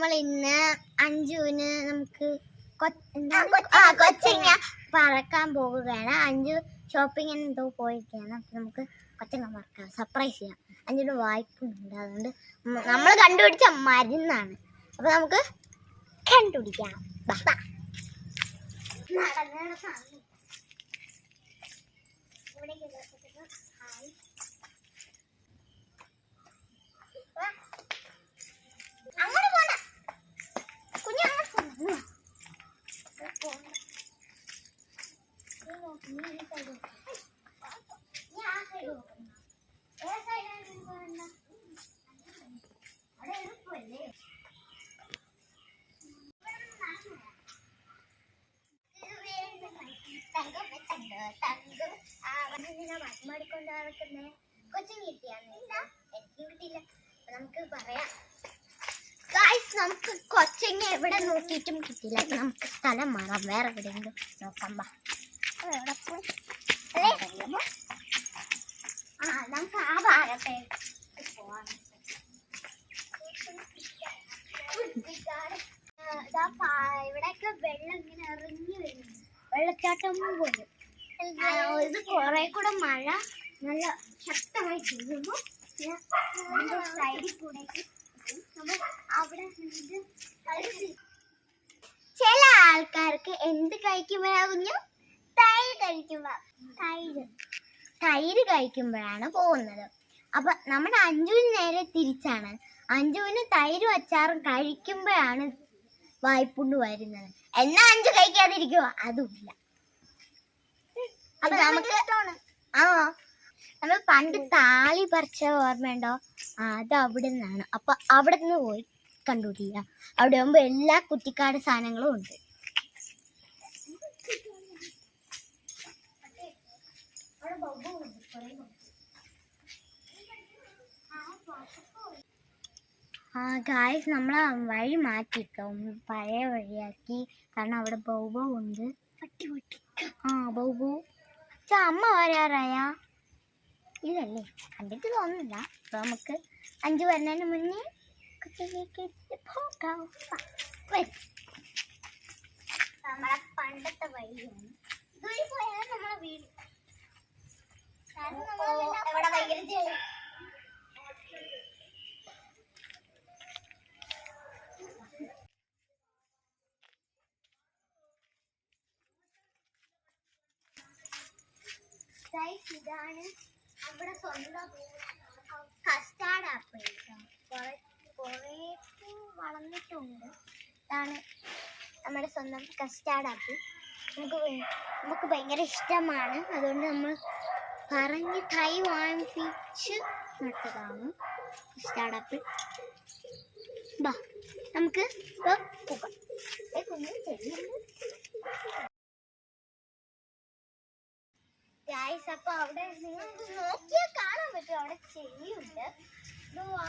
നമ്മൾ ഇന്ന് അഞ്ചുവിന് നമുക്ക് കൊച്ചിങ്ങ പറക്കാൻ പോകുകയാണ് അഞ്ജു ഷോപ്പിംഗ് എന്തോ പോയിരിക്കുകയാണ്. അപ്പൊ നമുക്ക് കൊച്ചങ്ങ പറക്കാം സർപ്രൈസ് ചെയ്യാം. അഞ്ജുടെ വായ്പുണ്ട്. അതുകൊണ്ട് നമ്മൾ കണ്ടുപിടിച്ച മരുന്നാണ്. അപ്പൊ നമുക്ക് കണ്ടുപിടിക്കാം. ബാ. മരുമാടിക്കൊണ്ട് നടക്കുന്നേ കൊച്ചിൻ കിട്ടിയാന്ന് ഇല്ല എനിക്കും കിട്ടിയില്ല നമുക്ക് പറയാം. ഗായ്സ് നമുക്ക് കൊച്ചിങ്ങ എവിടെ നോക്കിയിട്ടും കിട്ടിയില്ല അപ്പൊ നമുക്ക് സ്ഥലം മാറാം. വേറെ എവിടെയെങ്കിലും നോക്കാം ബാ ഇത് കുറെ കൂടെ മഴ നല്ല ശക്തമായി ചെയ്യുമ്പോൾ സൈഡിൽ കൂടെ നമ്മൾ അവിടെ ചില ആൾക്കാർക്ക് എന്ത് കഴിക്കുമ്പോഴാ കുഞ്ഞു? തൈര് കഴിക്കുമ്പോ. തൈര്. തൈര് കഴിക്കുമ്പോഴാണ് പോകുന്നത്. അപ്പൊ നമ്മുടെ അഞ്ജുവിന് നേരെ തിരിച്ചാണ്. അഞ്ജുവിന് തൈരും അച്ചാറും കഴിക്കുമ്പോഴാണ് വായ്പുണ്ട് വരുന്നത്. എന്നാ അഞ്ചു കഴിക്കാതിരിക്കുവോ? അതുമില്ല. അപ്പൊ നമുക്ക് ആ നമ്മൾ പണ്ട് താളി പറിച്ച ഓർമ്മയുണ്ടോ? അത് അവിടെ നിന്നാണ് അപ്പൊ അവിടെ നിന്ന് പോയി. കണ്ടുപിടിക്കുക. അവിടെ ആകുമ്പോൾ എല്ലാ കുറ്റിക്കാട് സാധനങ്ങളും ഉണ്ട്. ആ ഗായ്സ് നമ്മൾ വഴി മാറ്റിട്ടോ പഴയ വഴിയാക്കി. കാരണം അവിടെ ബൗബോ ഉണ്ട്. ആ ബൗബോ. അച്ഛാ അമ്മ വരാറായാ? ഇല്ലല്ലേ കണ്ടിട്ട് തോന്നുന്നില്ല. അപ്പൊ നമുക്ക് അഞ്ചു വരുന്നതിന് മുന്നേ കൊച്ചിയിലേക്ക് പോകാം. നമ്മളെ പണ്ടത്തെ വഴിയാണ് ഇതുവഴി പോയാൽ നമ്മളെ വീട് ഇവിടെ ഭയങ്കര ഇതാണ് നമ്മുടെ സ്വന്തം കസ്റ്റാർഡ് ആപ്പിൾ കുറെ വളർന്നിട്ടുണ്ട്. ഇതാണ് നമ്മുടെ സ്വന്തം കസ്റ്റാർഡ് ആപ്പിൾ. നമുക്ക് നമുക്ക് ഭയങ്കര ഇഷ്ടമാണ്. അതുകൊണ്ട് നമ്മൾ പറഞ്ഞ് തൈ വാങ്ങിപ്പിച്ച് നട്ടതാണ് കസ്റ്റാർഡ് ആപ്പിൾ. ബാ നമുക്ക് ഇപ്പോൾ പോകാം ഗൈസ് അപ്പൊ അവിടെ നിങ്ങൾക്ക് നോക്കിയാൽ കാണാൻ പറ്റും. അവിടെ ചെടിയുണ്ട്. ഇതോ ആ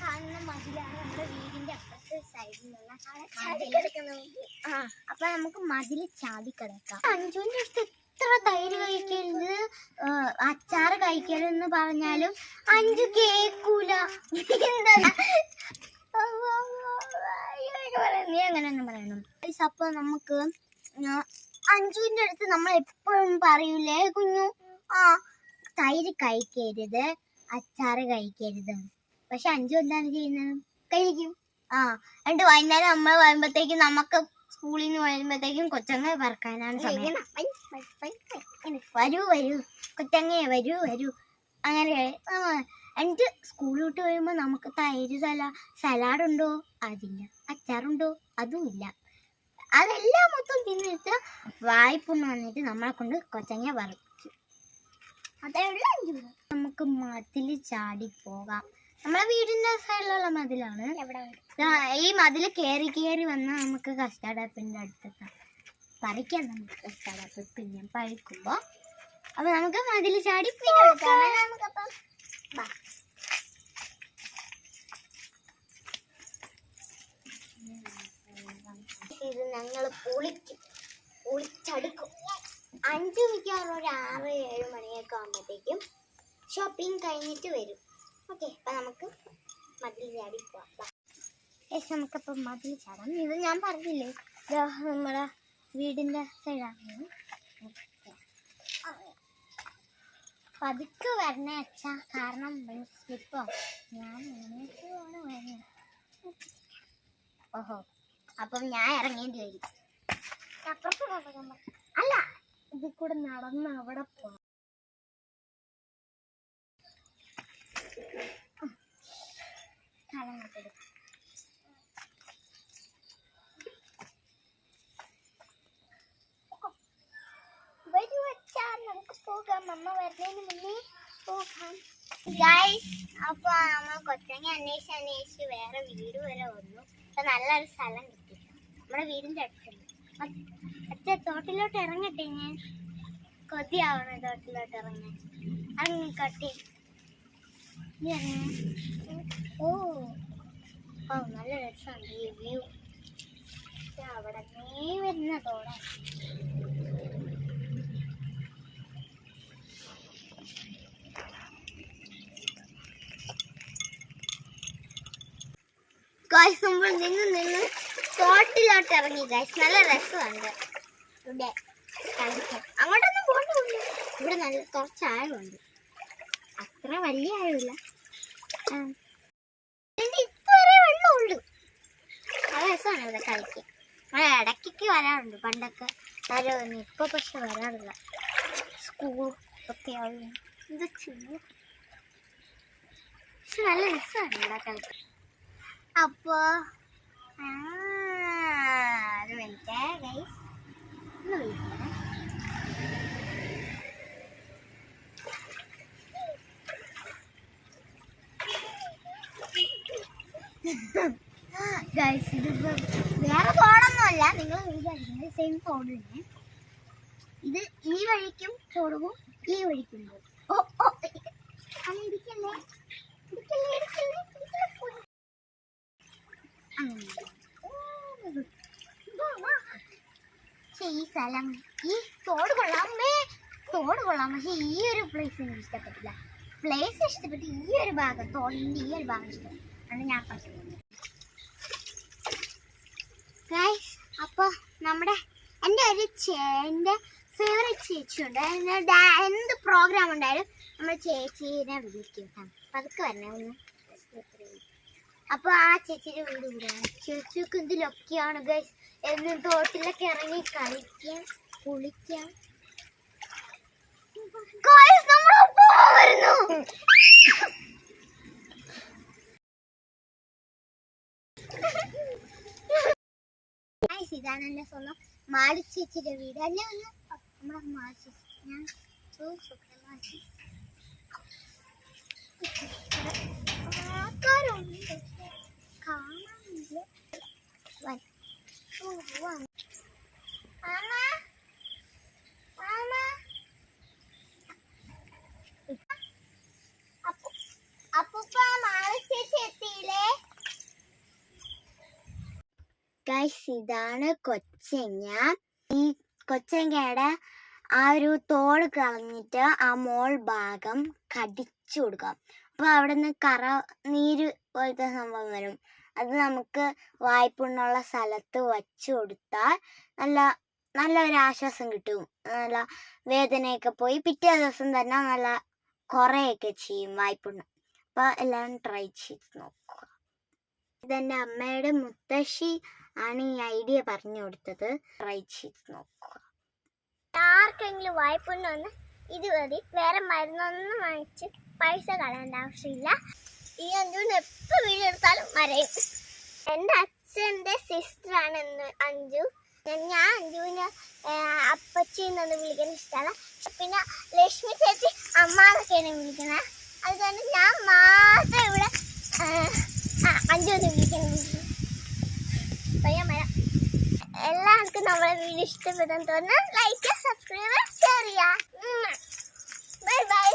കാണുന്ന മതിലാണ് നമ്മുടെ വീടിന്റെ അപ്പുറത്തെ സൈഡിൽ നിന്ന് അപ്പൊ നമുക്ക് മതിൽ ചാടി കിടക്കാം. അഞ്ചുവിന്റെ അടുത്ത് എത്ര തൈര് കഴിക്കരുത്? അച്ചാറ് കഴിക്കരുതെന്ന് പറഞ്ഞാലും അഞ്ചു കേക്കൂല. എന്താ? നീ അങ്ങനെയൊന്നും പറയണം Guys, അപ്പൊ നമുക്ക് ആ, അഞ്ജുവിന്റെ അടുത്ത് നമ്മൾ എപ്പോഴും പറയൂലേ കുഞ്ഞു ആ തൈര് കഴിക്കരുത് അച്ചാറ് കഴിക്കരുത്. പക്ഷെ അഞ്ചു എന്താണ് ചെയ്യുന്നത്? കഴിക്കും. ആ എന്നിട്ട് വൈകുന്നേരം നമ്മൾ വരുമ്പോഴത്തേക്കും നമുക്ക് സ്കൂളിൽ നിന്ന് വരുമ്പോഴത്തേക്കും കൊച്ചങ്ങ പറക്കാനാണ് സമയം. വരൂ വരൂ കൊച്ചങ്ങയെ വരൂ വരൂ. അങ്ങനെ എന്നിട്ട് സ്കൂൾ വിട്ട് വരുമ്പോൾ നമുക്ക് തൈര് സലാ സലാഡ് ഉണ്ടോ അതില്ല. അച്ചാറുണ്ടോ? അതും ഇല്ല. അതെല്ലാം മൊത്തം തിന്നിട്ട് വായ്പൊന്ന് വന്നിട്ട് നമ്മളെ കൊണ്ട് കൊച്ചങ്ങ വറുച്ചു അതെല്ലാം നമുക്ക് മതിൽ ചാടി പോകാം. നമ്മളെ വീടിന്റെ സൈഡിലുള്ള മതിലാണ്. ഈ മതിൽ കയറി കയറി വന്നാൽ നമുക്ക് കസ്റ്റാർഡ് ആപ്പിന്റെ അടുത്തെത്താം. പറിക്കാം നമുക്ക് കസ്റ്റാർഡ് പിന്നെ പഴുക്കുമ്പോ. അപ്പൊ നമുക്ക് മതിൽ ചാടി പിന്നെ എടുക്കാം ഞങ്ങൾ പൊളിക്കും. പൊളിച്ചടുക്കും. അഞ്ച് മിക്കവാറും ഒരു ആറ് ഏഴ് മണിയൊക്കെ ആകുമ്പോഴത്തേക്കും ഷോപ്പിംഗ് കഴിഞ്ഞിട്ട് വരും. ഓക്കെ അപ്പം നമുക്ക് മതിൽ ചാടി പോവാം. ഏകദേശം നമുക്കപ്പം മതിൽ ചാടാം. ഇത് ഞാൻ പറഞ്ഞില്ലേ? നമ്മളെ വീടിന്റെ സൈഡാണ് പതുക്കെ വരണേ അച്ഛാ. കാരണം സ്ലിപ്പോ ഞാൻ എങ്ങനെയൊക്കെയാണ് വരുന്നത് ഓഹോ. അപ്പം ഞാൻ ഇറങ്ങേണ്ടി വരും അല്ല ഇതിൽ കൂടെ നടന്ന് അവിടെ നമുക്ക് പോകാം. അമ്മ വരുന്നതിന് മുന്നേ പോകാം. ഗൈസ് അപ്പൊ നമ്മൾ കൊച്ചങ്ങ അന്വേഷിച്ച് അന്വേഷിച്ച് വേറെ വീട് വരെ വന്നു. അപ്പൊ നല്ലൊരു സ്ഥലം നമ്മുടെ വീടിന്റെ അടുത്തുണ്ട്. അച്ഛ തോട്ടിലോട്ട് ഇറങ്ങട്ടെ ഞാൻ. കൊതിയാവണം തോട്ടിലോട്ട് ഇറങ്ങാൻ. ഇറങ്ങിക്കോട്ടെ ഓ. ഓ നല്ല രസമാണ് ഈ വ്യൂ. അവിടെ നീ വരുന്ന തോടാ. ഗായ്സ് നമ്മൾ നിന്ന് നിന്ന് തോട്ടിലോട്ട് ഇറങ്ങി ഗൈസ് നല്ല രസമുണ്ട്. ഇവിടെ കളിക്കാൻ. അങ്ങോട്ടൊന്നും പോകണ്ടില്ല ഇവിടെ നല്ല കുറച്ച് ആഴമുണ്ട്. അത്ര വലിയ ആഴമില്ല. ഇതുവരെ രസമാണ് ഇവിടെ കളിക്കാൻ. നമ്മൾ ഇടയ്ക്കൊക്കെ വരാറുണ്ട്. പണ്ടൊക്കെ ആരും ഇപ്പൊ പക്ഷെ വരാറില്ല. സ്കൂൾ ഒക്കെ ആയിരുന്നു ഇത് ചെയ്യും പക്ഷെ നല്ല രസമാണ് ഇവിടെ കളിക്കാൻ. അപ്പോ ആ, ഒരു മിനിറ്റ് ഗൈസ് ഒന്ന് വിളിക്കണേ. ഗൈസ് വേറെ തോടൊന്നുമല്ല നിങ്ങൾ വിചാരിക്കുന്നത് സെയിം ഫോൺ തന്നെ. ഇത് ഈ വഴിക്കും ചോറും ഈ വഴിക്കും ഓ ഓ. അങ്ങനെ ഇരിക്കല്ലേ? ഇരിക്കല്ലേ ഇരിക്കല്ലേ? പോയി. പക്ഷെ ഈ സ്ഥലം ഈ തോട് കൊള്ളാമേ തോട് കൊള്ളാം. പക്ഷെ ഈ ഒരു പ്ലേസ് എനിക്ക് ഇഷ്ടപ്പെട്ടില്ല. പ്ലേസ് ഇഷ്ടപ്പെട്ട് ഈ ഒരു ഭാഗം തോടിന്റെ ഈ ഒരു ഭാഗം ഇഷ്ടപ്പെട്ടു അത് ഞാൻ പറഞ്ഞു ഗൈസ് അപ്പോൾ നമ്മുടെ എന്റെ ഒരു എന്റെ ഫേവറേറ്റ് ചേച്ചിയുണ്ട്. എന്ത് പ്രോഗ്രാം ഉണ്ടായാലും നമ്മുടെ ചേച്ചീനെ വിളിക്കും കേട്ടോ. പതുക്കെ വരണേ ഒന്ന്. അപ്പൊ ആ ചേച്ചിയുടെ വീട് ഇവിടെയാണ്. ചേച്ചിക്ക് ലൊക്കെയാണ് ഗൈസ് എന്നും തോട്ടിലൊക്കെ ഇറങ്ങി കളിക്കാം കുളിക്കാം. ഇതാണ് എന്റെ സ്വന്തം മാളി ചേച്ചിയുടെ വീട്. അല്ലേ ഒന്ന്? നമ്മളെ മാളി ചേച്ചി. ഞാൻ ആൾക്കാരുണ്ട്. ഗൈസ് ഇതാണ് കൊച്ചങ്ങ. ഈ കൊച്ചങ്ങയുടെ ആ ഒരു തോട് കളഞ്ഞിട്ട് ആ മോൾ ഭാഗം കടിച്ചു കൊടുക്കാം. അപ്പൊ അവിടെ നിന്ന് കറ നീര് പോലത്തെ സംഭവം വരും. അത് നമുക്ക് വായ്പുണ്ണുള്ള സ്ഥലത്ത് വച്ചു കൊടുത്താൽ നല്ല നല്ല ഒരു ആശ്വാസം കിട്ടും. നല്ല വേദനയൊക്കെ പോയി പിറ്റേ ദിവസം തന്നെ നല്ല കുറേയൊക്കെ ചെയ്യും വായ്പുണ്ണ്. അപ്പോൾ എല്ലാവരും ട്രൈ ചെയ്ത് നോക്കുക. ഇതെന്റെ അമ്മയുടെ മുത്തശ്ശി ആണ് ഈ ഐഡിയ പറഞ്ഞു കൊടുത്തത്. ട്രൈ ചെയ്ത് നോക്കുക. ആർക്കെങ്കിലും വായ്പുണ്ണ് വന്ന് ഇത് മതി. വേറെ മരുന്നൊന്നും വാങ്ങിച്ച് പൈസ കളയേണ്ട ആവശ്യമില്ല. ഈ അഞ്ചു എപ്പോൾ വീഡിയോ എടുത്താലും മരയും. എന്റെ അച്ഛന്റെ സിസ്റ്റർ ആണ് അഞ്ജു. ഞാൻ അഞ്ജുവിനെ അപ്പച്ചി എന്നൊന്ന് വിളിക്കാൻ ഇഷ്ടമാണ് പിന്നെ ലക്ഷ്മി ചേച്ചി അമ്മ എന്നൊക്കെയാണ് വിളിക്കുന്നത്. അതുകൊണ്ട് ഞാൻ മാത്രം ഇവിടെ അഞ്ജു എന്ന് വിളിക്കുന്നത് പയ്യാൻ എല്ലാവർക്കും നമ്മളെ വീഡിയോ ഇഷ്ടപ്പെടാൻ തോന്നുന്നു. ലൈക്ക് സബ്സ്ക്രൈബ് ഷെയർ ചെയ്യാം ബൈ ബൈ